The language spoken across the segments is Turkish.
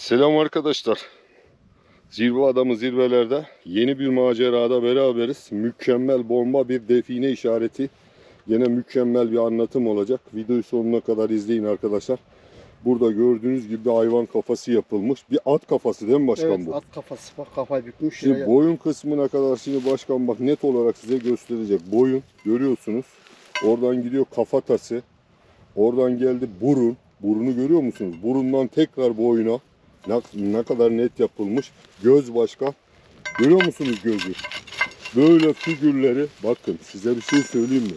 Selam arkadaşlar. Zirve adamı zirvelerde yeni bir macerada beraberiz. Mükemmel bomba bir define işareti. Yine mükemmel bir anlatım olacak. Videoyu sonuna kadar izleyin arkadaşlar. Burada gördüğünüz gibi hayvan kafası yapılmış. Bir at kafası değil mi başkan evet, bu? at kafası bak kafayı bükmüş. Şimdi şuraya. boyun kısmına kadar şimdi başkan bak net olarak size gösterecek. Boyun görüyorsunuz. Oradan gidiyor kafatası. Oradan geldi burun. Burunu görüyor musunuz? Burundan tekrar boyuna. Ne, ne kadar net yapılmış. Göz başka. Görüyor musunuz gözü? Böyle figürleri bakın size bir şey söyleyeyim mi?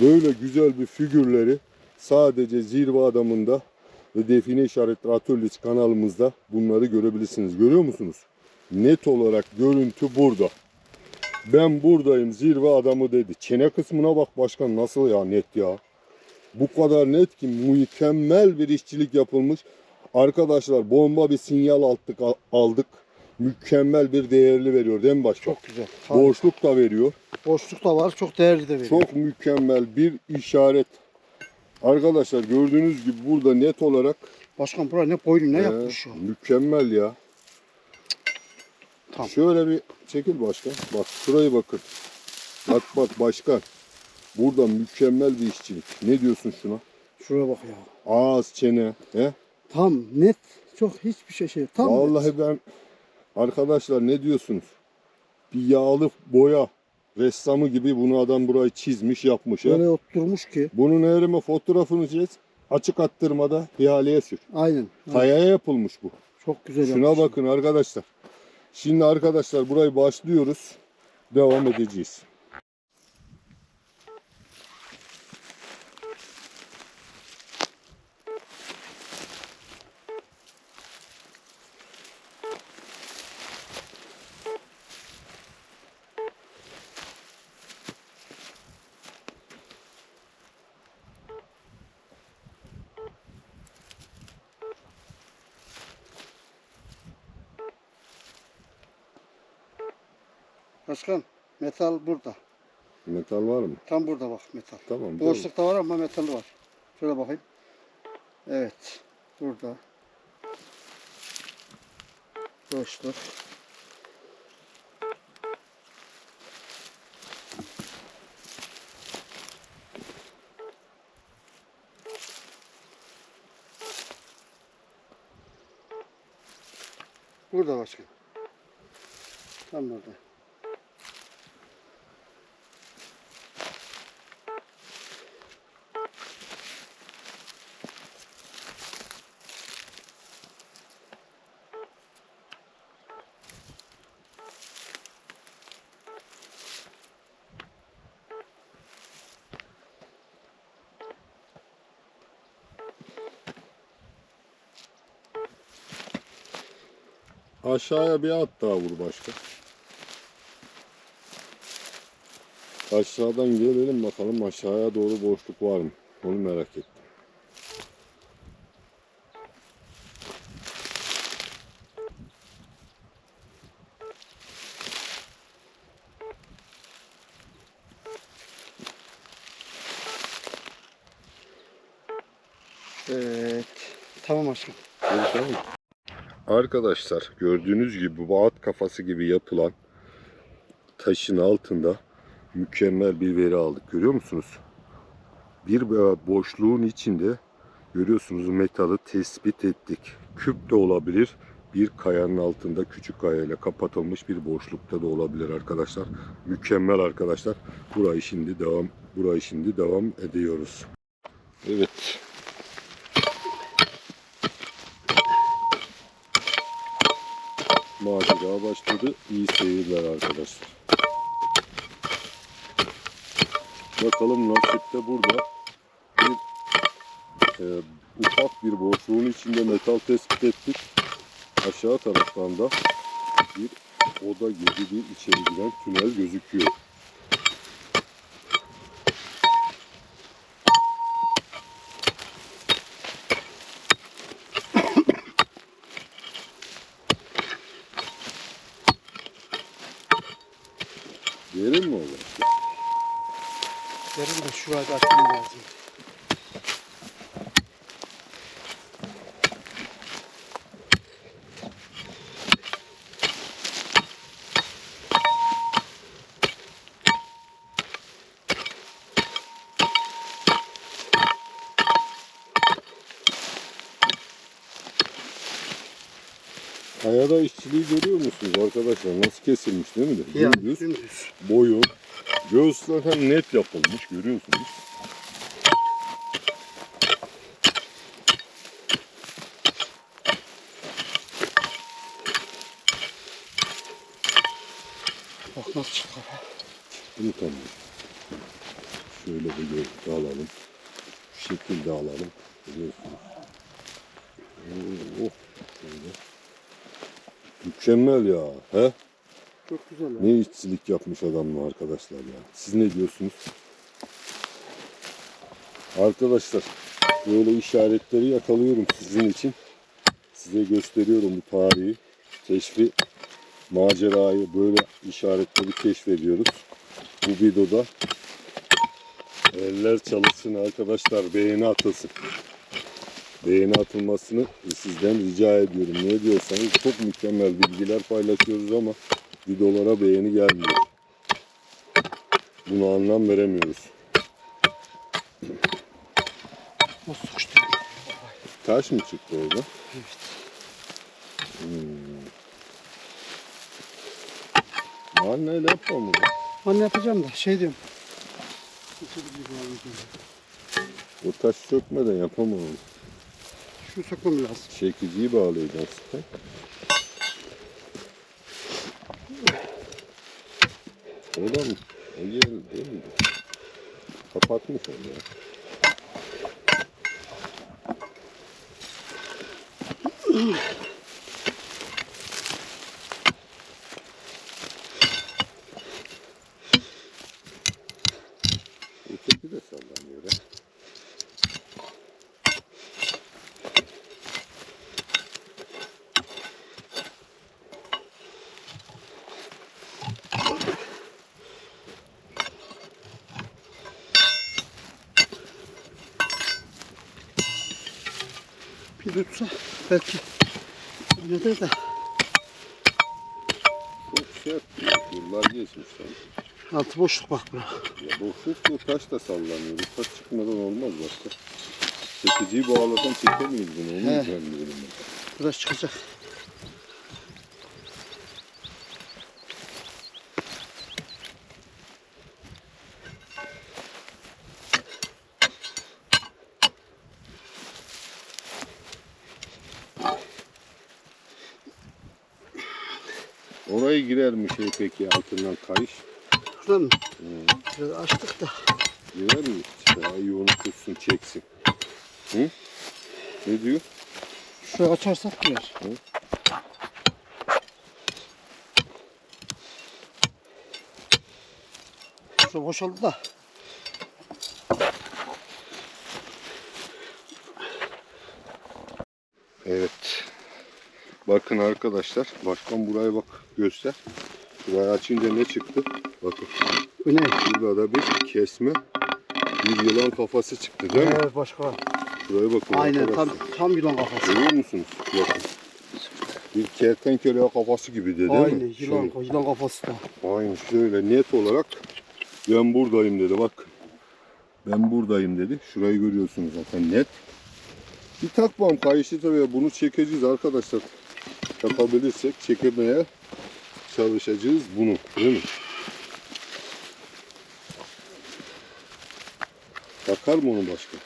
Böyle güzel bir figürleri sadece zirve adamında ve define işaretli atölyesi kanalımızda bunları görebilirsiniz. Görüyor musunuz? Net olarak görüntü burada. Ben buradayım zirve adamı dedi. Çene kısmına bak başkan nasıl ya net ya. Bu kadar net ki mükemmel bir işçilik yapılmış. Arkadaşlar bomba bir sinyal aldık, aldık. Mükemmel bir değerli veriyor değil mi başkan? Çok güzel. Harika. Boşluk da veriyor. Boşluk da var. Çok değerli de veriyor. Çok mükemmel bir işaret. Arkadaşlar gördüğünüz gibi burada net olarak Başkan buraya ne boynu ne e, yapmış ya. mükemmel ya. Tamam. Şöyle bir çekil başkan. Bak şurayı bakın. Bak bak başkan. Burada mükemmel bir işçilik. Ne diyorsun şuna? Şuraya bak ya. Ağız, çene. He? Tam net. Çok hiçbir şey şey. Tam Vallahi net. ben arkadaşlar ne diyorsunuz? Bir yağlı boya ressamı gibi bunu adam burayı çizmiş yapmış. ya. Böyle oturmuş ki. Bunun eğrime fotoğrafını çiz. Açık attırmada ihaleye sür. Aynen. Aynen. Kayaya yapılmış bu. Çok güzel Şuna yapmış. bakın arkadaşlar. Şimdi arkadaşlar burayı başlıyoruz. Devam edeceğiz. Başkan metal burada. Metal var mı? Tam burada bak metal. Tamam. Boşluk da var ama metal var. Şöyle bakayım. Evet. Burada. Boşluk. Burada başkan. Tam burada. Aşağıya bir at daha vur başka. Aşağıdan gelelim bakalım aşağıya doğru boşluk var mı? Onu merak ettim. Evet. Tamam başkan. Görüşelim. Arkadaşlar gördüğünüz gibi bu at kafası gibi yapılan taşın altında mükemmel bir veri aldık. Görüyor musunuz? Bir boşluğun içinde görüyorsunuz metalı tespit ettik. Küp de olabilir. Bir kayanın altında küçük kayayla kapatılmış bir boşlukta da olabilir arkadaşlar. Mükemmel arkadaşlar. Burayı şimdi devam burayı şimdi devam ediyoruz. Evet. Macera başladı. İyi seyirler arkadaşlar. Bakalım nasipte burada bir e, ufak bir boşluğun içinde metal tespit ettik. Aşağı taraftan da bir oda gibi bir içeri giren tünel gözüküyor. Yukarı gidip şuraya atmam lazım. Kayada işçiliği görüyor musunuz arkadaşlar? Nasıl kesilmiş değil mi? Ya, dümdüz. Boyu, Göğüsler hem net yapılmış görüyorsunuz. Bak nasıl çıktı. Bunu tamam. Şöyle bir alalım. Şu şekilde alalım. Görüyorsunuz. Oh, şöyle. Mükemmel ya. He? Çok güzel. ya. Ne işçilik yapmış adamla arkadaşlar ya. Siz ne diyorsunuz? Arkadaşlar böyle işaretleri yakalıyorum sizin için. Size gösteriyorum bu tarihi. Keşfi, macerayı böyle işaretleri keşfediyoruz. Bu videoda eller çalışsın arkadaşlar. Beğeni atılsın. Beğeni atılmasını sizden rica ediyorum. Ne diyorsanız çok mükemmel bilgiler paylaşıyoruz ama videolara beğeni gelmiyor. Buna anlam veremiyoruz. Nasıl sıkıştı? Taş mı çıktı orada? Evet. Anneyle yapma bunu. Ben ne yapacağım da şey diyorum. O taş sökmeden yapamam. Şunu sökmem lazım. Çekiciyi bağlayacaksın. Sen. O da mı? O yer değil mi? Kapatmış onu ya. Öteki de sallanıyor ha. Bir tutsa belki ne der de Çok sert. Yıllar geçmiş sanki. altı boşluk bak bura. Ya boşluk bu taş da sallanıyor. Bu taş çıkmadan olmaz başka. Çekiciyi bağladan çekemeyiz bunu. Onu He. düzenliyorum. Burası çıkacak. Oraya girer mi şey peki altından kayış? Şuradan mı? Hı. Biraz açtık da. Girer mi? İşte ayı onu tutsun çeksin. Hı? Ne diyor? Şurayı açarsak girer. Hı. Şurada boşaldı da. Evet. Bakın arkadaşlar. Başkan buraya bak göster. Burayı açınca ne çıktı? Bakın. Bu ne? Burada da bir kesme bir yılan kafası çıktı değil mi? Evet başka. Şuraya bakın Aynen tam, arkadaşlar. tam yılan kafası. Görüyor musunuz? Bakın. Bir kertenkele kafası gibi de değil Aynen mi? yılan, yılan kafası da. Aynen şöyle net olarak ben buradayım dedi bak. Ben buradayım dedi. Şurayı görüyorsunuz zaten net. Bir takmam kayışı tabii bunu çekeceğiz arkadaşlar. Yapabilirsek çekemeye çalışacağız bunu değil mi? Takar mı onu başka?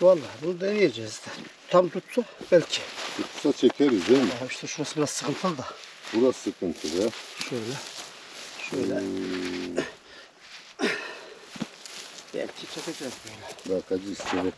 Vallahi bunu deneyeceğiz de. Tam tutsa belki. Tutsa çekeriz değil mi? Ya işte şurası biraz sıkıntılı da. Burası sıkıntılı ya. Şöyle. Şöyle. Hmm, Belki çekeceğiz böyle. bakacağız evet.